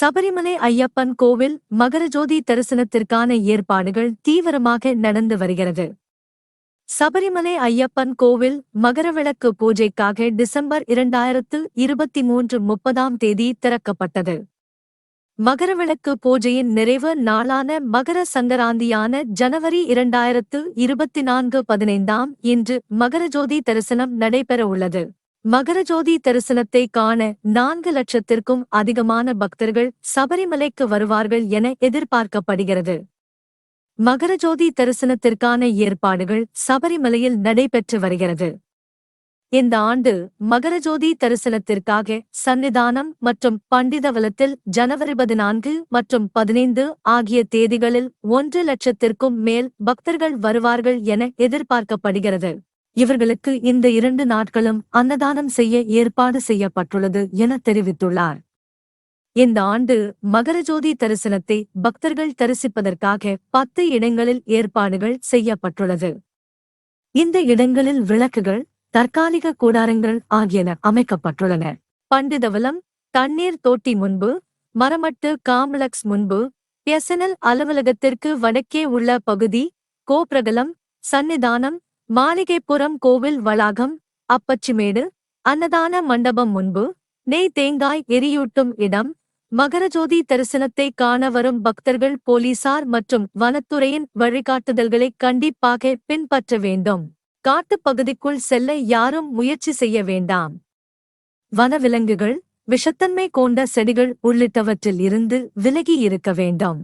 சபரிமலை ஐயப்பன் கோவில் மகரஜோதி தரிசனத்திற்கான ஏற்பாடுகள் தீவிரமாக நடந்து வருகிறது. சபரிமலை ஐயப்பன் கோவில் மகரவிளக்கு பூஜைக்காக டிசம்பர் இரண்டாயிரத்து இருபத்தி மூன்று முப்பதாம் தேதி திறக்கப்பட்டது. மகரவிளக்கு பூஜையின் நிறைவு நாளான மகர சங்கராந்தியான ஜனவரி இரண்டாயிரத்து இருபத்தி நான்கு பதினைந்தாம் இன்று மகரஜோதி தரிசனம் நடைபெற உள்ளது மகரஜோதி தரிசனத்தை காண நான்கு லட்சத்திற்கும் அதிகமான பக்தர்கள் சபரிமலைக்கு வருவார்கள் என எதிர்பார்க்கப்படுகிறது. மகரஜோதி தரிசனத்திற்கான ஏற்பாடுகள் சபரிமலையில் நடைபெற்று வருகிறது. இந்த ஆண்டு மகரஜோதி தரிசனத்திற்காக சன்னிதானம் மற்றும் பண்டிதவலத்தில் ஜனவரி பதினான்கு மற்றும் பதினைந்து ஆகிய தேதிகளில் ஒன்று லட்சத்திற்கும் மேல் பக்தர்கள் வருவார்கள் என எதிர்பார்க்கப்படுகிறது. இவர்களுக்கு இந்த இரண்டு நாட்களும் அன்னதானம் செய்ய ஏற்பாடு செய்யப்பட்டுள்ளது என தெரிவித்துள்ளார். இந்த ஆண்டு மகரஜோதி தரிசனத்தை பக்தர்கள் தரிசிப்பதற்காக பத்து இடங்களில் ஏற்பாடுகள் செய்யப்பட்டுள்ளது. இந்த இடங்களில் விளக்குகள் தற்காலிக கூடாரங்கள் ஆகியன அமைக்கப்பட்டுள்ளன. பண்டிதவலம் தண்ணீர் தோட்டி முன்பு மரமட்டு காம்ப்ளெக்ஸ் முன்பு எஸ்என்எல் அலுவலகத்திற்கு வடக்கே உள்ள பகுதி கோப்ரகலம் சன்னிதானம் மாளிகைப்புறம் கோவில் வளாகம் அப்பச்சிமேடு அன்னதான மண்டபம் முன்பு நெய் தேங்காய் எரியூட்டும் இடம் மகரஜோதி தரிசனத்தை காண வரும் பக்தர்கள் போலீசார் மற்றும் வனத்துறையின் வழிகாட்டுதல்களை கண்டிப்பாக பின்பற்ற வேண்டும். காட்டுப் பகுதிக்குள் செல்ல யாரும் முயற்சி செய்ய வேண்டாம். வனவிலங்குகள் விஷத்தன்மை கொண்ட செடிகள் உள்ளிட்டவற்றில் இருந்து விலகி இருக்க வேண்டும்.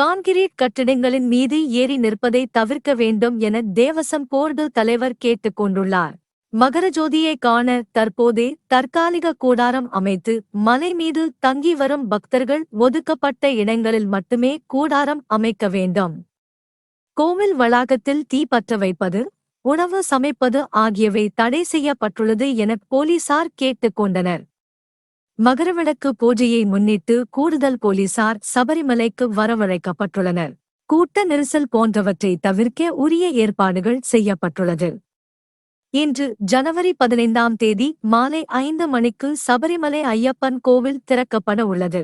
கான்கிரீட் கட்டிடங்களின் மீது ஏறி நிற்பதை தவிர்க்க வேண்டும் என தேவசம் போர்டு தலைவர் கேட்டுக் கொண்டுள்ளார். மகரஜோதியை காண தற்போதே தற்காலிக கூடாரம் அமைத்து மலை மீது தங்கி வரும் பக்தர்கள் ஒதுக்கப்பட்ட இடங்களில் மட்டுமே கூடாரம் அமைக்க வேண்டும். கோவில் வளாகத்தில் தீ பற்ற வைப்பது உணவு சமைப்பது ஆகியவை தடை செய்யப்பட்டுள்ளது என போலீசார் கேட்டுக் கொண்டனர். மகரவிளக்கு பூஜையை முன்னிட்டு கூடுதல் போலீசார் சபரிமலைக்கு வரவழைக்கப்பட்டுள்ளனர். கூட்ட நெரிசல் போன்றவற்றை தவிர்க்க உரிய ஏற்பாடுகள் செய்யப்பட்டுள்ளது. இன்று ஜனவரி பதினைந்தாம் தேதி மாலை ஐந்து மணிக்கு சபரிமலை ஐயப்பன் கோவில் திறக்கப்பட உள்ளது.